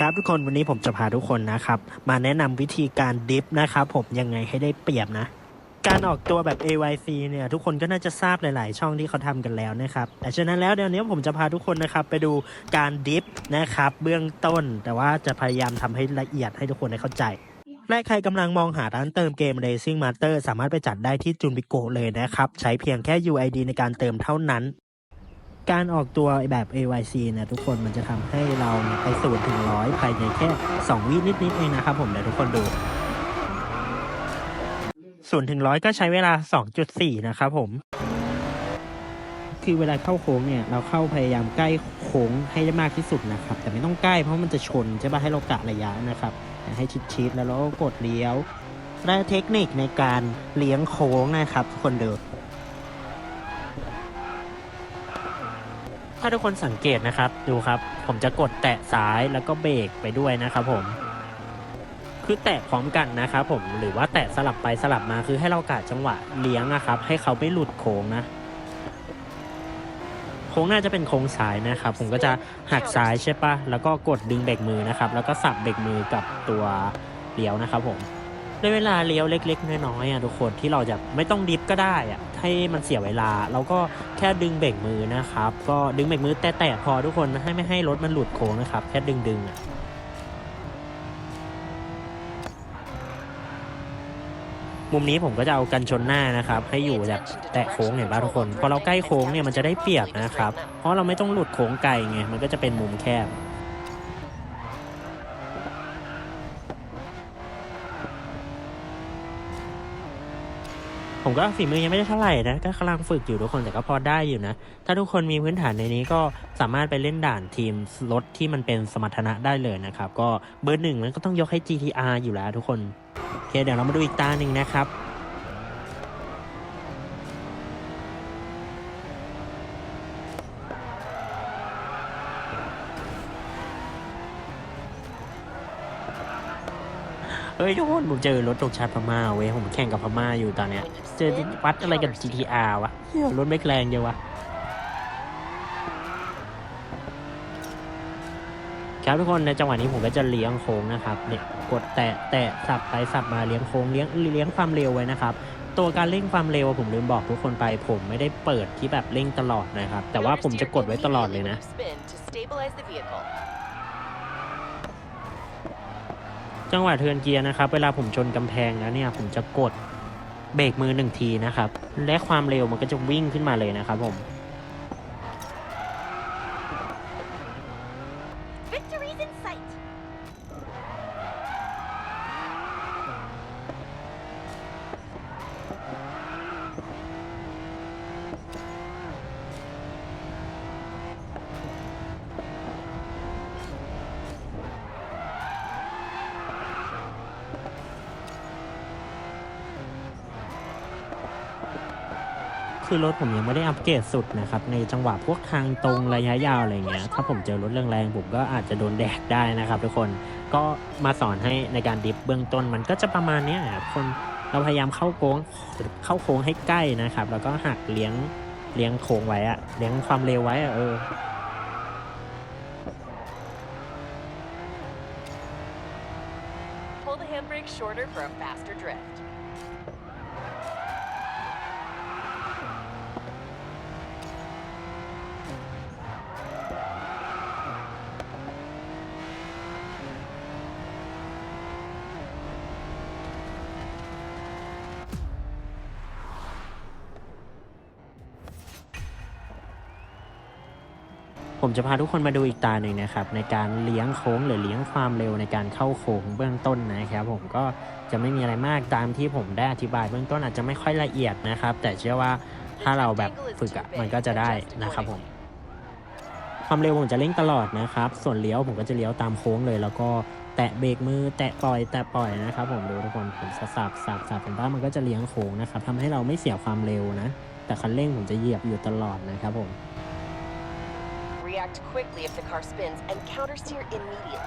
ครับทุกคนวันนี้ผมจะพาทุกคนนะครับ มาแนะนำวิธีการดิฟนะครับผมยังไงให้ได้เปรียบนะ การออกตัวแบบ AYC เนี่ย ทุกคนก็น่าจะทราบหลาย ๆ ช่องที่เขาทำกันแล้วนะครับ แต่ฉะนั้นแล้วเดี๋ยวนี้ผมจะพาทุกคนนะครับ ไปดูการดิฟนะครับเบื้องต้น แต่ว่าจะพยายามทำให้ละเอียดให้ทุกคนได้เข้าใจและใครกำลังมองหาร้านเติมเกม Racing Master สามารถไปจัดได้ที่จุนบิโกเลยนะครับ ใช้เพียงแค่ UID ในการเติมเท่านั้น การออกตัวแบบ AYC เนี่ยทุกคนมันจะทำให้เราไปศูนถึงร้อยภายในแค่ 2 วินิดๆเองนะครับผมเดี๋ยวทุกคนดูศูนย์ถึงร้อยก็ใช้เวลา 2.4 นะครับผม คือเวลาเข้าโค้งเนี่ย เราเข้าพยายามใกล้โค้งให้ได้มากที่สุดนะครับ แต่ไม่ต้องใกล้เพราะมันจะชนใช่ปะให้เรากะระยะนะครับ ให้ชิดๆแล้วเราก็กดเลี้ยว และเทคนิคในการเลี้ยงโค้งนะครับทุกคนดู ถ้าทุกคนสังเกตนะครับ ดูครับ ผมจะกดแตะซ้ายแล้วก็เบรกไปด้วยนะครับผม คือแตะพร้อมกันนะครับผม หรือว่าแตะสลับไปสลับมาคือให้เรากะจังหวะเลี้ยงนะครับ ให้เขาไม่หลุดโค้งนะ โค้งน่าจะเป็นโค้งซ้ายนะครับ ผมก็จะหักซ้ายใช่ปะแล้วก็กดดึงเบรกมือนะครับ แล้วก็สับเบรกมือกับตัวเลี้ยวนะครับผม ในเวลาเลี้ยวเล็ก ๆ น้อยๆอะทุกคนที่เราจะไม่ต้องดิฟก็ได้อะให้มันเสียเวลาเราก็แค่ดึงเบรกมือนะครับ ก็ดึงเบรกมือแต่แต่พอทุกคนให้ไม่ให้รถมันหลุดโค้งนะครับ แค่ดึงดึงๆอะมุมนี้ผมก็จะเอากันชนหน้านะครับ ให้อยู่แบบแตะโค้งเห็นป่ะทุกคน พอเราใกล้โค้งเนี่ยมันจะได้เปรียบนะครับ เพราะเราไม่ต้องหลุดโค้งไกลไงมันก็จะเป็นมุมแคบ ผมก็ฝีมือยังไม่ได้เท่าไหร่นะก็กำลังฝึกอยู่ทุกคนแต่ก็พอได้อยู่นะ ถ้าทุกคนมีพื้นฐานในนี้ก็สามารถไปเล่นด่านทีมรถที่มันเป็นสมรรถนะได้เลยนะครับ ก็เบอร์หนึ่งมันก็ต้องยกให้ GTR อยู่แล้วทุกคนโอเคเดี๋ยวเรามาดูอีกตาหนึ่งนะครับ เฮ้ยทุกคนผมเจอรถตกชาติพม่าเว้ยผมแข่งกับพม่าอยู่ตอนเนี้ย เจอวัดอะไรกับ GTR วะเหี้ยรถไม่แรงเดียววะครับทุกคนในจังหวะนี้ผมก็จะเลี้ยงโค้งนะครับเนี่ยกดแตะแตะสับไปสับมาเลี้ยงโค้งเลี้ยงเลี้ยงความเร็วไว้นะครับตัวการเร่งความเร็วผมลืมบอกทุกคนไป ผมไม่ได้เปิดที่แบบเร่งตลอดนะครับ แต่ว่าผมจะกดไว้ตลอดเลยนะ จังหวะเทิร์นเกียร์นะครับ เวลาผมชนกำแพงแล้วเนี่ยผมจะกดเบรกมือหนึ่งทีนะครับ และความเร็วมันก็จะวิ่งขึ้นมาเลยนะครับผม คือรถผมยังไม่ได้อัปเกรดสุดนะครับ ในจังหวะพวกทางตรงระยะยาวอะไรเงี้ย ถ้าผมเจอรถแรงๆผมก็อาจจะโดนแดกได้นะครับทุกคน ก็มาสอนให้ในการดิฟเบื้องต้นมันก็จะประมาณนี้ครับคน เราพยายามเข้าโค้ง เข้าโค้งให้ใกล้นะครับ แล้วก็หักเลี้ยง เลี้ยงโค้งไว้อะเลี้ยงความเร็วไว้อะเออ ผมจะพาทุกคนมาดูอีกตาหนึ่งนะครับ ในการเลี้ยงโค้งหรือเลี้ยงความเร็วในการเข้าโค้งเบื้องต้นนะครับ ผมก็จะไม่มีอะไรมากตามที่ผมได้อธิบายเบื้องต้นอาจจะไม่ค่อยละเอียดนะครับ แต่เชื่อว่าถ้าเราแบบฝึกอะมันก็จะได้นะครับผมความเร็วผมจะเร่งตลอดนะครับ ส่วนเลี้ยวผมก็จะเลี้ยวตามโค้งเลย แล้วก็แตะเบรกมือแตะปล่อยแตะปล่อยนะครับ ผมดูทุกคนผมสับสับสับสับเห็นปะมันก็จะเลี้ยงโค้งนะครับทำให้เราไม่เสียความเร็วนะ แต่คันเร่งผมจะเหยียบอยู่ตลอดนะครับผม Quickly if the car spins and countersteer immediately.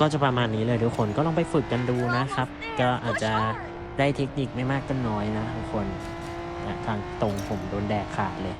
ก็จะประมาณนี้เลยทุกคนก็ลองไปฝึกกันดูนะครับ ก็อาจจะได้เทคนิคไม่มากก็น้อยนะทุกคนนะทางตรงผมโดนแดกขาดเลย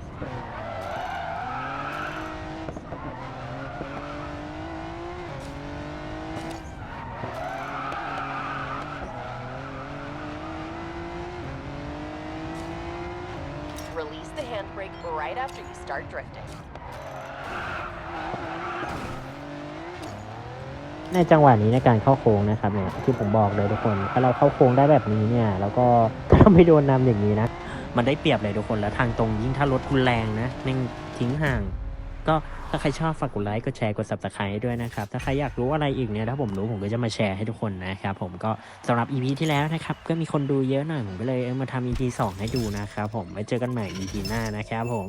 ในจังหวะนี้ในการเข้าโค้งนะครับเนี่ยที่ผมบอกเลยทุกคน ถ้าเราเข้าโค้งได้แบบนี้เนี่ย แล้วก็ถ้าไม่โดนนำอย่างนี้นะ มันได้เปรียบเลยทุกคนแล้วทางตรงยิ่งถ้ารถคุณแรงนะแม่งทิ้งห่าง ก็ถ้าใครชอบฝากกดไลค์กดแชร์กด subscribe ด้วยนะครับ ถ้าใครอยากรู้อะไรอีกเนี่ยถ้าผมรู้ผมก็จะมาแชร์ให้ทุกคนนะครับผมก็สำหรับ EP ที่แล้วนะครับก็มีคนดูเยอะหน่อยผมก็เลยเอามาทำ EP 2 ให้ดูนะครับผมไว้เจอกันใหม่ EP หน้านะครับผม